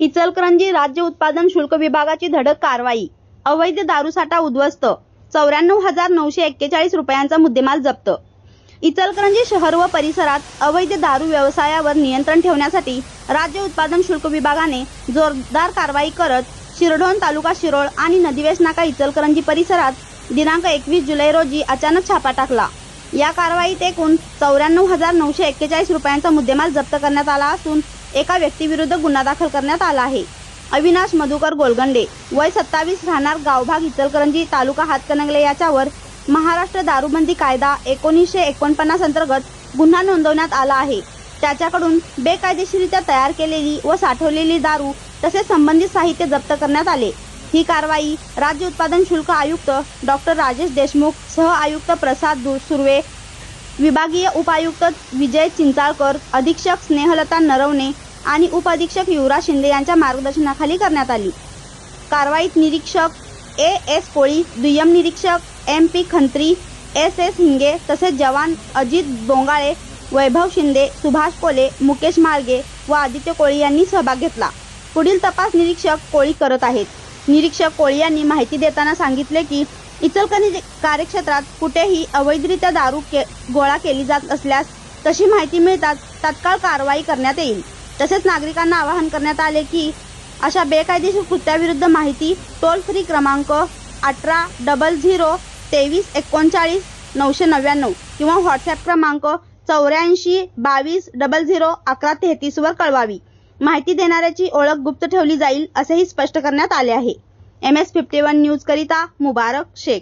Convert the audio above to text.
इचलकरंजी राज्य उत्पादन शुल्क विभागाची धडक कारवाई. अवैध दारूसाठा उद्ध्वस्त. चौऱ्याण्णव हजार नऊशे एक्केचाळीस रुपयांचा मुद्देमाल जप्त. इचलकरंजी शहर व परिसरात अवैध दारू व्यवसायावर नियंत्रण ठेवण्यासाठी राज्य उत्पादन शुल्क विभागाने जोरदार कारवाई करत शिरढोण तालुका शिरोळ आणि नदीवेश नाका इचलकरंजी परिसरात दिनांक एकवीस जुलै रोजी अचानक छापा टाकला. या कारवाईत एकूण चौऱ्याण्णव हजार नऊशे एक्केचाळीस रुपयांचा मुद्देमाल जप्त करण्यात आला असून एका व्यक्तीविरुद्ध गुन्हा दाखल करण्यात आला आहे. अविनाश मधुकर गोलगंडे वय सत्तावीस राहणार गावभाग इचलकरंजी तालुका हातकणंगले याच्यावर महाराष्ट्र दारूबंदी कायदा एकोणीसशे एकोणपन्नास अंतर्गत गुन्हा नोंदवण्यात आला आहे. त्याच्याकडून बेकायदेशीरित्या तयार केलेली व साठवलेली दारू तसेच संबंधित साहित्य जप्त करण्यात आले. ही कारवाई राज्य उत्पादन शुल्क आयुक्त डॉक्टर राजेश देशमुख सह आयुक्त प्रसाद सुर्वे विभागीय उपायुक्त विजय चिंचाळकर अधीक्षक स्नेहलता नरवणे आणि उपअधीक्षक युवराज शिंदे यांच्या मार्गदर्शनाखाली करण्यात आली. कारवाईत निरीक्षक ए एस कोळी दुय्यम निरीक्षक M P Khantri S S Hinge तसेच जवान अजित बोंगाळे वैभव शिंदे सुभाष कोले मुकेश मार्गे व आदित्य कोळी यांनी सहभाग घेतला. पुढील तपास निरीक्षक कोळी करत आहेत. निरीक्षक कोळी यांनी माहिती देताना सांगितले की इचलकरंजी कार्यक्षेत्रात कुठेही अवैधरित्या दारू के गोळा केली जात असल्यास तशी माहिती मिळताच तत्काळ कारवाई करण्यात येईल. तसेच नागरिकांना आवाहन करण्यात आले की अशा बेकायदेशीर कृत्याविरुद्ध माहिती टोल फ्री क्रमांक अठरा डबल झिरो तेवीस एकोणचाळीस नऊशे नव्याण्णव किंवा व्हॉट्सॲप क्रमांक चौऱ्याऐंशी बावीस डबल झिरो अकरा तेहतीसवर कळवावी. माहिती देणाऱ्याची ओळख गुप्त ठेवली जाईल असेही स्पष्ट करण्यात आले आहे. M S fifty one news करिता मुबारक शेख.